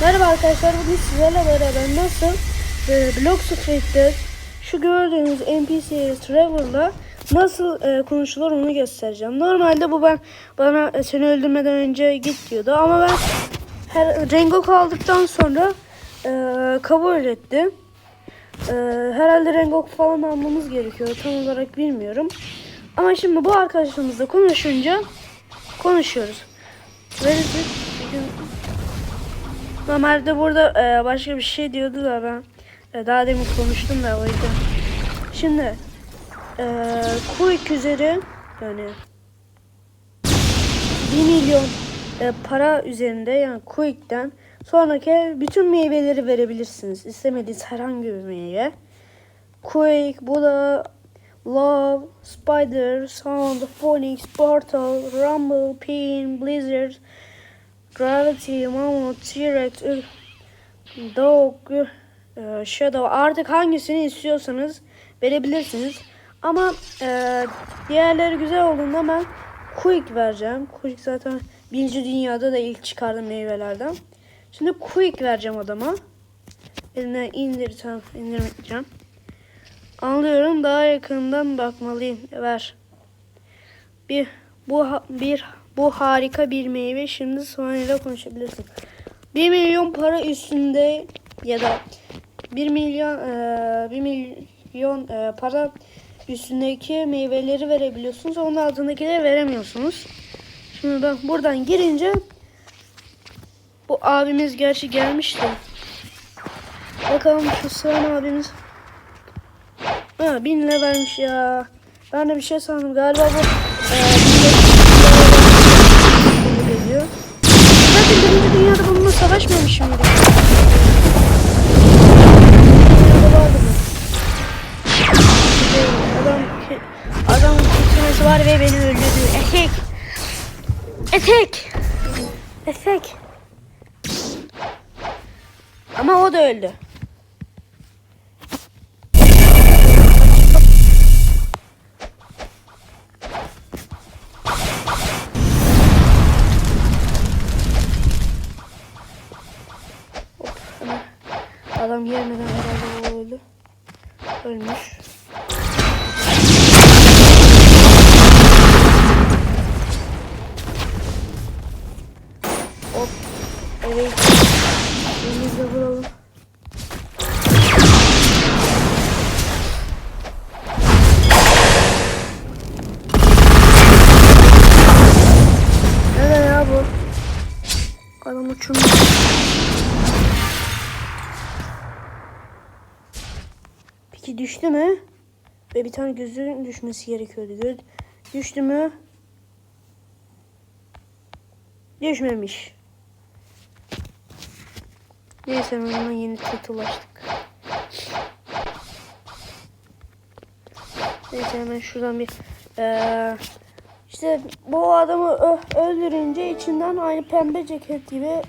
Merhaba arkadaşlar bugün sizlerle beraber nasıl e, Block Street'te şu gördüğünüz NPC Trevor'la nasıl e, konuşulur onu göstereceğim. Normalde bu ben bana e, seni öldürmeden önce git diyordu ama ben her, Rengo kaldıktan sonra e, kabul etti. E, herhalde Rengo falan almamız gerekiyor tam olarak bilmiyorum. Ama şimdi bu arkadaşımızla konuşunca konuşuyoruz. Where? Normalde burada e, başka bir şey diyordu da ben e, daha demin konuştum da o yüzden. Şimdi e, Quick üzeri yani 1 milyon e, para üzerinde yani Quick'ten sonraki bütün meyveleri verebilirsiniz. İstemediğiniz herhangi bir meyve. Quick, bu da Love, Spider, Sound, Phoenix, Portal, Rumble, Pin, Blizzard, Gravity, Mammoth, T-Rex, Dog, e, Shadow artık hangisini istiyorsanız verebilirsiniz. Ama e, diğerleri güzel olduğunda ben Quick vereceğim. Quick zaten birinci dünyada da ilk çıkardığım meyvelerden. Şimdi Quick vereceğim adama. Eline indir, tamam indirmeyeceğim. Anlıyorum daha yakından bakmalıyım. Ver. Bir bu bir bu harika bir meyve. Şimdi sonrayla konuşabilirsin. 1 milyon para üstünde ya da 1 milyon e, 1 milyon e, para üstündeki meyveleri verebiliyorsunuz. Onun altındakileri veremiyorsunuz. Şimdi ben buradan girince bu abimiz gerçi gelmişti. Bakalım şu sıran abimiz. Ha, bin lira vermiş ya. Ben de bir şey sandım. Galiba bu e, bin lira geliyor. Zaten birinci dünyada vardı bu. Adam, adam fırtınası var ve beni öldürdü. Etek. Etek. Etek. Ama o da öldü. Adam gelmeden herhalde öldü. Ölmüş. Hop. Evet. Elimizle vuralım. Nerede ya bu? Adam uçurmuş. Peki düştü mü? Ve bir tane gözünün düşmesi gerekiyordu. Göz düştü mü? Düşmemiş. Neyse hemen yeni tet ulaştık. Neyse hemen şuradan bir eee işte bu adamı öldürünce içinden aynı pembe ceket gibi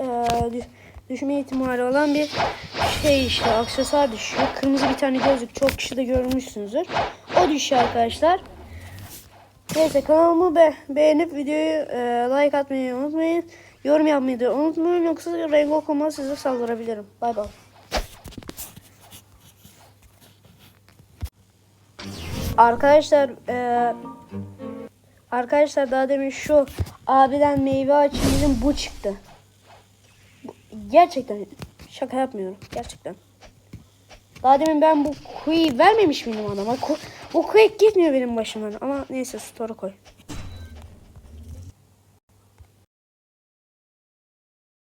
düş- düşme ihtimali olan bir şey işte aksesuar düşüyor. Kırmızı bir tane gözlük çok kişi de görmüşsünüzdür. O düşüyor arkadaşlar. Neyse kanalımı be beğenip videoyu eee, like atmayı unutmayın. Yorum yapmayı da unutmayın yoksa Rengo Koma size saldırabilirim. Bay bay. Arkadaşlar eee Arkadaşlar daha demin şu abiden meyve açayım bu çıktı. Gerçekten şaka yapmıyorum. Gerçekten. Daha demin ben bu kuyu vermemiş miydim adama? Bu kuyu gitmiyor benim başımdan. Ama neyse story koy.